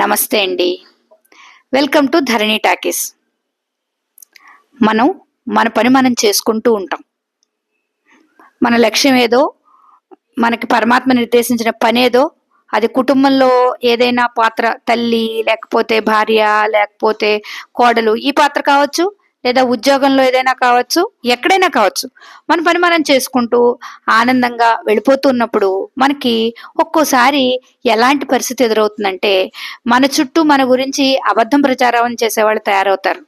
నమస్తే అండి. Welcome to Dharani talkies మనం మన పని మనం చేసుకుంటూ ఉంటాం. మన లక్ష్యం ఏదో మనకి పరమాత్మ నిర్దేశించిన పని ఏదో అది కుటుంబంలో ఏదైనా పాత్ర తల్లి లేకపోతే భార్య లేకపోతే కోడలు ఈ పాత్ర కావచ్చు లేదా ఉద్యోగంలో ఏదైనా కావచ్చు ఎక్కడైనా కావచ్చు మన పని మనం చేసుకుంటూ ఆనందంగా వెళ్ళిపోతున్నప్పుడు మనకి ఒక్కోసారి ఎలాంటి పరిస్థితి ఎదురవుతుందంటే మన చుట్టూ మన గురించి అబద్ధం ప్రచారం చేసేవాళ్ళు తయారవుతారు.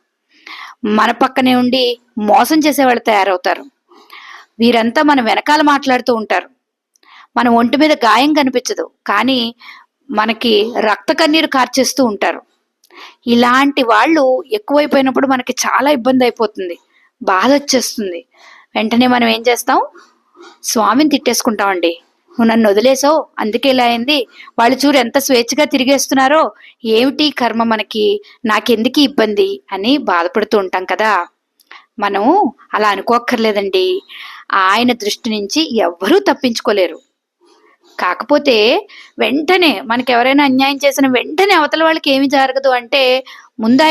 మన పక్కనే ఉండి మోసం చేసేవాళ్ళు తయారవుతారు. వీరంతా మన వెనకాల మాట్లాడుతూ ఉంటారు. మన ఒంటి మీద గాయం కనిపించదు. కానీ మనకి రక్త కన్నీరు కార్చేస్తూ ఉంటారు. ఇలాంటి వాళ్ళు ఎక్కువైపోయినప్పుడు మనకి చాలా ఇబ్బంది అయిపోతుంది. బాధ వచ్చేస్తుంది. వెంటనే మనం ఏం చేస్తాం? స్వామిని తిట్టేసుకుంటామండి. నన్ను వదిలేసావు. అందుకే ఇలా అయింది. వాళ్ళు చూడు ఎంత స్వేచ్ఛగా తిరిగేస్తున్నారో. ఏమిటి కర్మ మనకి? నాకెందుకు ఇబ్బంది? అని బాధపడుతూ ఉంటాం కదా. మనం అలా అనుకోక్కర్లేదండి. ఆయన దృష్టి నుంచి ఎవ్వరూ తప్పించుకోలేరు. కాకపోతే వెంటనే మనకి ఎవరైనా అన్యాయం చేసిన వెంటనే అవతల వాళ్ళకి ఏమి జరగదు. అంటే ముందు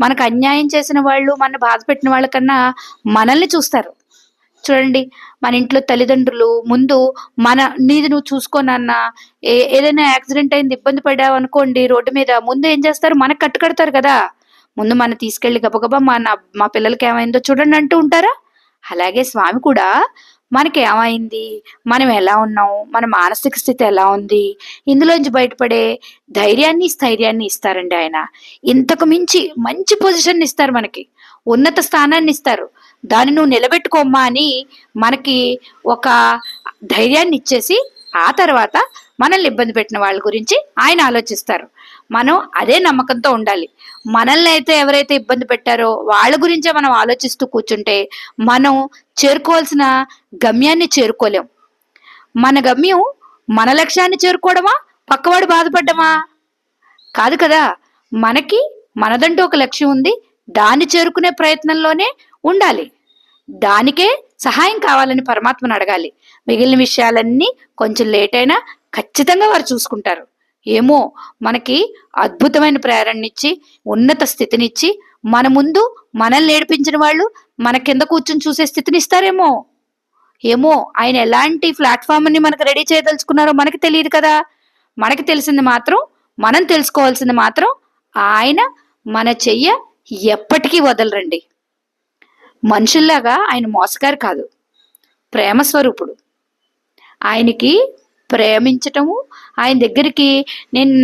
మనకు అన్యాయం చేసిన వాళ్ళు మన బాధ పెట్టిన వాళ్ళకన్నా మనల్ని చూస్తారు. చూడండి మన ఇంట్లో తల్లిదండ్రులు ముందు మన నీది నువ్వు చూసుకోనన్న ఏ ఏదైనా యాక్సిడెంట్ అయింది ఇబ్బంది పడ్డావు అనుకోండి రోడ్డు మీద ముందు ఏం చేస్తారు? మనకు కట్టుకడతారు కదా. ముందు మన తీసుకెళ్ళి గబగబా మా నా మా పిల్లలకి ఏమైందో చూడండి అంటూ ఉంటారా? అలాగే స్వామి కూడా మనకి ఏమైంది? మనం ఎలా ఉన్నాం? మన మానసిక స్థితి ఎలా ఉంది? ఇందులోంచి బయటపడే ధైర్యాన్ని స్థైర్యాన్ని ఇస్తారండి ఆయన. ఇంతకు మించి మంచి పొజిషన్ ఇస్తారు మనకి. ఉన్నత స్థానాన్ని ఇస్తారు. దాన్ని నువ్వు నిలబెట్టుకోమ్మా అని మనకి ఒక ధైర్యాన్ని ఇచ్చేసి ఆ తర్వాత మనల్ని ఇబ్బంది పెట్టిన వాళ్ళ గురించి ఆయన ఆలోచిస్తారు. మనం అదే నమ్మకంతో ఉండాలి. మనల్ని అయితే ఎవరైతే ఇబ్బంది పెట్టారో వాళ్ళ గురించే మనం ఆలోచిస్తూ కూర్చుంటే మనం చేరుకోవాల్సిన గమ్యాన్ని చేరుకోలేం. మన గమ్యం మన లక్ష్యాన్ని చేరుకోవడమా? పక్కవాడు బాధపడ్డమా? కాదు కదా! మనకి మనదంటూ ఒక లక్ష్యం ఉంది. దాన్ని చేరుకునే ప్రయత్నంలోనే ఉండాలి. దానికే సహాయం కావాలని పరమాత్మను అడగాలి. మిగిలిన విషయాలన్నీ కొంచెం లేట్ అయినా ఖచ్చితంగా వారు చూసుకుంటారు. ఏమో మనకి అద్భుతమైన ప్రేరణనిచ్చి ఉన్నత స్థితినిచ్చి మన ముందు మనల్ని నేర్పించిన వాళ్ళు మన కింద కూర్చుని చూసే స్థితిని ఇస్తారేమో ఏమో ఆయన ఎలాంటి ప్లాట్ఫామ్ని మనకు రెడీ చేయదలుచుకున్నారో మనకి తెలియదు కదా. మనకి తెలిసింది మాత్రం మనం తెలుసుకోవాల్సింది మాత్రం ఆయన మన చెయ్య ఎప్పటికీ వదలరండి. మనుషుల్లాగా ఆయన మోసగారు కాదు. ప్రేమ స్వరూపుడు. ఆయనకి ప్రేమించటము ఆయన దగ్గరికి నేను